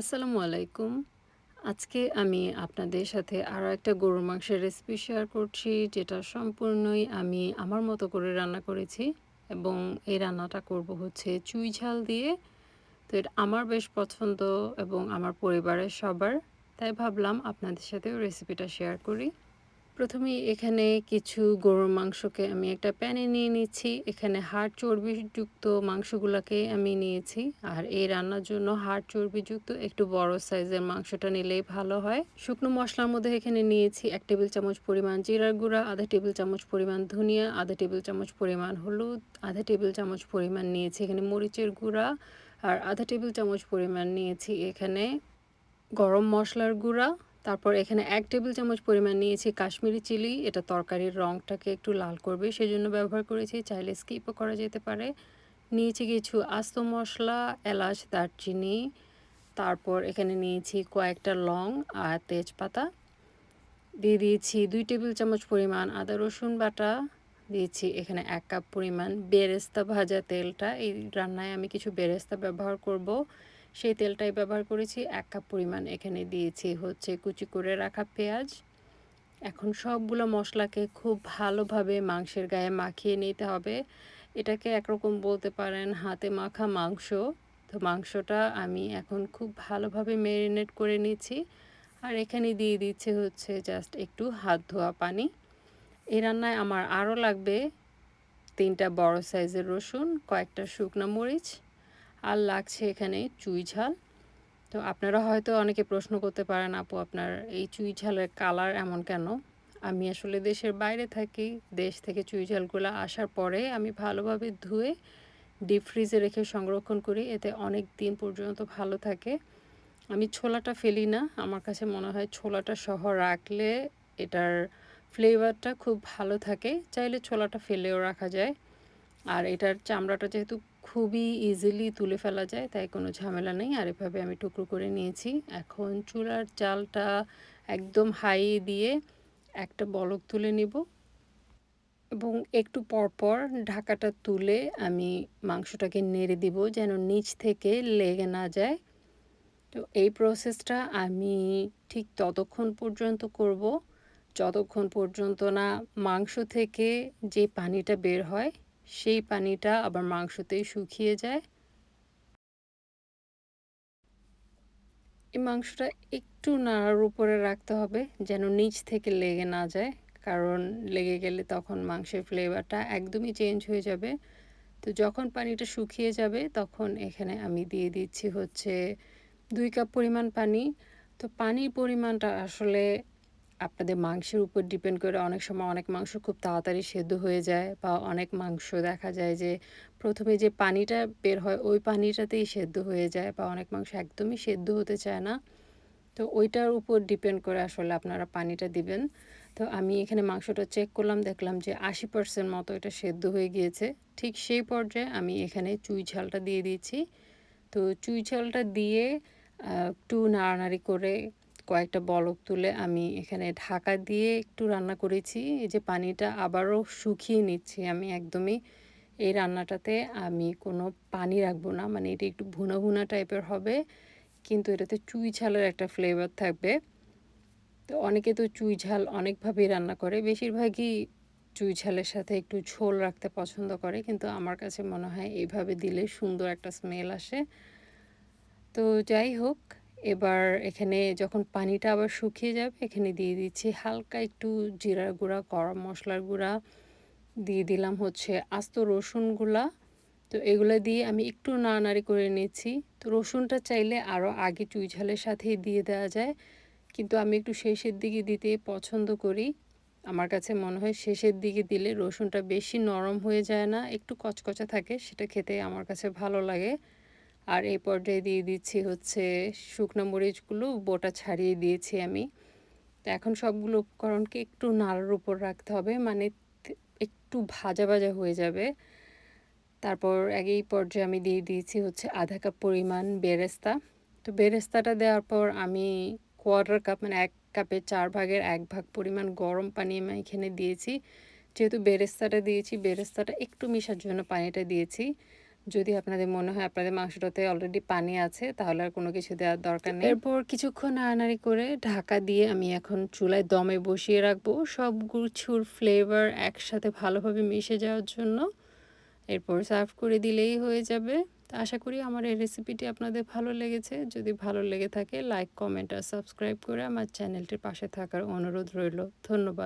আসসালামু আলাইকুম। আজকে আমি আপনাদের সাথে আরও একটা গরুর মাংসের রেসিপি শেয়ার করছি, যেটা সম্পূর্ণই আমি আমার মতো করে রান্না করেছি এবং এই রান্নাটা করব হচ্ছে চুই ঝাল দিয়ে। তো এটা আমার বেশ পছন্দ এবং আমার পরিবারের সবার। তাই ভাবলাম আপনাদের সাথেও রেসিপিটা শেয়ার করি। প্রথমেই এখানে কিছু গরুর মাংসকে আমি একটা প্যানে নিয়ে নিচ্ছি। এখানে হাড় চর্বিযুক্ত মাংসগুলাকে আমি নিয়েছি। আর এই রান্নার জন্য হাড় চর্বিযুক্ত একটু বড় সাইজের মাংসটা নিলেই ভালো হয়। শুকনো মশলার মধ্যে এখানে নিয়েছি এক টেবিল চামচ পরিমাণ জিরার গুঁড়া, আধা টেবিল চামচ পরিমাণ ধনিয়া, আধা টেবিল চামচ পরিমাণ হলুদ, আধা টেবিল চামচ পরিমাণ নিয়েছি এখানে মরিচের গুঁড়া, আর আধা টেবিল চামচ পরিমাণ নিয়েছি এখানে গরম মশলার গুঁড়া। তারপর এখানে এক টেবিল চামচ পরিমাণ নিয়েছি কাশ্মীরি চিলি। এটা তরকারির রঙটাকে একটু লাল করবে সেজন্য ব্যবহার করেছি। চাইলে স্কিপও করা যেতে পারে। নিয়েছি কিছু আস্ত মশলা এলাচ, দারচিনি। তারপর এখানে নিয়েছি কয়েকটা লং আর তেজপাতা। দিয়ে দিয়েছি দুই টেবিল চামচ পরিমাণ আদা রসুন বাটা। দিয়েছি এখানে এক কাপ পরিমাণ বেরেস্তা ভাজা তেলটা। এই রান্নায় আমি কিছু বেরেস্তা ব্যবহার করব। সেই তেলটাই ব্যবহার করেছি। এক কাপ পরিমাণ এখানে দিয়েছি হচ্ছে কুচি করে রাখা পেঁয়াজ। এখন সবগুলো মশলাকে খুব ভালোভাবে মাংসের গায়ে মাখিয়ে নিতে হবে। এটাকে একরকম বলতে পারেন হাতে মাখা মাংস। তো মাংসটা আমি এখন খুব ভালোভাবে ম্যারিনেট করে নিচ্ছি। আর এখানে দিয়ে দিচ্ছে হচ্ছে জাস্ট একটু হাত ধোয়া পানি। এই রান্নায় আমার আরও লাগবে তিনটা বড় সাইজের রসুন, কয়েকটা শুকনো মরিচ আর লাগছে এখানে চুই ঝাল। তো আপনারা হয়তো অনেকে প্রশ্ন করতে পারেন, আপু, আপনার এই চুই ঝালের কালার এমন কেন? আমি আসলে দেশের বাইরে থাকি। দেশ থেকে চুই ঝালগুলো আসার পরে আমি ভালোভাবে ধুয়ে ডিপ ফ্রিজে রেখে সংরক্ষণ করি। এতে অনেক দিন পর্যন্ত ভালো থাকে। আমি ছোলাটা ফেলি না। আমার কাছে মনে হয় ছোলাটা সহ রাখলে এটার ফ্লেভারটা খুব ভালো থাকে। চাইলে ছোলাটা ফেলেও রাখা যায়। আর এটার চামড়াটা যেহেতু খুবই ইজিলি তুলে ফেলা যায়, তাই কোনো ঝামেলা নেই। আর এভাবে আমি টুকরো করে নিয়েছি। এখন চুলার চালটা একদম হাই দিয়ে একটা বলক তুলে নিব এবং একটু পরপর ঢাকাটা তুলে আমি মাংসটাকে নেড়ে দিব যেন নিচ থেকে লেগে না যায়। তো এই প্রসেসটা আমি ঠিক ততক্ষণ পর্যন্ত করব। যতক্ষণ পর্যন্ত না মাংস থেকে যে পানিটা বের হয় সেই পানিটা আবার মাংসতেই শুকিয়ে যায়। এই মাংসটা একটু নাড়ার উপরে রাখতে হবে যেন নিচ থেকে লেগে না যায়, কারণ লেগে গেলে তখন মাংসের ফ্লেভারটা একদমই চেঞ্জ হয়ে যাবে। তো যখন পানিটা শুকিয়ে যাবে তখন এখানে আমি দিয়ে দিচ্ছি হচ্ছে দুই কাপ পরিমাণ পানি। তো পানির পরিমাণটা আসলে আপনাদের মাংসের উপর ডিপেন্ড করে অনেক সময় অনেক মাংস খুব তাড়াতাড়ি সেদ্ধ হয়ে যায় বা অনেক মাংস দেখা যায় যে প্রথমে যে পানিটা বের হয়, ওই পানিটাতেই সেদ্ধ হয়ে যায় বা অনেক মাংস একদমই সেদ্ধ হতে চায় না। তো ওইটার উপর ডিপেন্ড করে আসলে আপনারা পানিটা দিবেন। তো আমি এখানে মাংসটা চেক করলাম, দেখলাম যে আশি পার্সেন্ট মতো এটা সেদ্ধ হয়ে গিয়েছে। ঠিক সেই পর্যায়ে আমি এখানে চুই ঝালটা দিয়ে দিয়েছি। তো চুই ঝালটা দিয়ে একটু নাড়ানাড়ি করে কয়েকটা বলক তুলে আমি এখানে ঢাকা দিয়ে একটু রান্না করেছি। এই যে পানিটা আবারও শুকিয়ে নিচ্ছি। আমি একদমই এই রান্নাটাতে আমি কোনো পানি রাখব না। মানে এটা একটু ভুনা ভুনা টাইপের হবে, কিন্তু এটাতে চুই ঝালের একটা ফ্লেভার থাকবে। তো অনেকে তো চুই ঝাল অনেকভাবেই রান্না করে। বেশিরভাগই চুই ঝালের সাথে একটু ঝোল রাখতে পছন্দ করে, কিন্তু আমার কাছে মনে হয় এইভাবে দিলে সুন্দর একটা স্মেল আসে। তো যাই হোক এবার এখানে যখন পানিটা আবার শুকিয়ে যাবে, এখানে দিয়ে দিচ্ছি হালকা একটু জিরার গুঁড়া, গরম মশলার গুঁড়া। দিয়ে দিলাম হচ্ছে আস্ত রসুনগুলা তো এগুলো দিয়ে আমি একটু নাড়ানাড়ি করে নিচ্ছি। তো রসুনটা চাইলে আরও আগে চুই ঝালের সাথেই দিয়ে দেওয়া যায়। কিন্তু আমি একটু শেষের দিকে দিতে পছন্দ করি। আমার কাছে মনে হয় শেষের দিকে দিলে রসুনটা বেশি নরম হয়ে যায় না, একটু কচকচা থাকে, সেটা খেতে আমার কাছে ভালো লাগে। আর এই পর্যায়ে দিয়ে দিচ্ছি হচ্ছে শুকনো মরিচগুলো, বোটা ছাড়িয়ে দিয়েছি আমি। তো এখন সবগুলো উপকরণকে একটু নাড়ার উপর রাখতে হবে মানে একটু ভাজা ভাজা হয়ে যাবে। তারপর এই পর্যায়ে আমি দিয়ে দিয়েছি হচ্ছে আধা কাপ পরিমাণ বেরেস্তা। তো বেরেস্তাটা দেওয়ার পর আমি কোয়ার্টার কাপ মানে এক কাপের চার ভাগের এক ভাগ পরিমাণ গরম পানি আমি এখানে দিয়েছি। যেহেতু বেরেস্তাটা দিয়েছি, বেরেস্তাটা একটু মিশার জন্য পানিটা দিয়েছি। যদি আপনাদের মনে হয় আপনাদের মাংসটাতে অলরেডি পানি আছে, তাহলে আর কোনো কিছু দেওয়ার দরকার নেই। এরপর কিছুক্ষণ নাড়ানাড়ি করে ঢাকা দিয়ে আমি এখন চুলায় দমে বসিয়ে রাখব সব গুছুর ফ্লেভার একসাথে ভালোভাবে মিশে যাওয়ার জন্য। এরপর সার্ভ করে দিলেই হয়ে যাবে। আশা করি আমার এই রেসিপিটি আপনাদের ভালো লেগেছে। যদি ভালো লেগে থাকে লাইক কমেন্ট আর সাবস্ক্রাইব করে আমার চ্যানেলটির পাশে থাকার অনুরোধ রইল। ধন্যবাদ।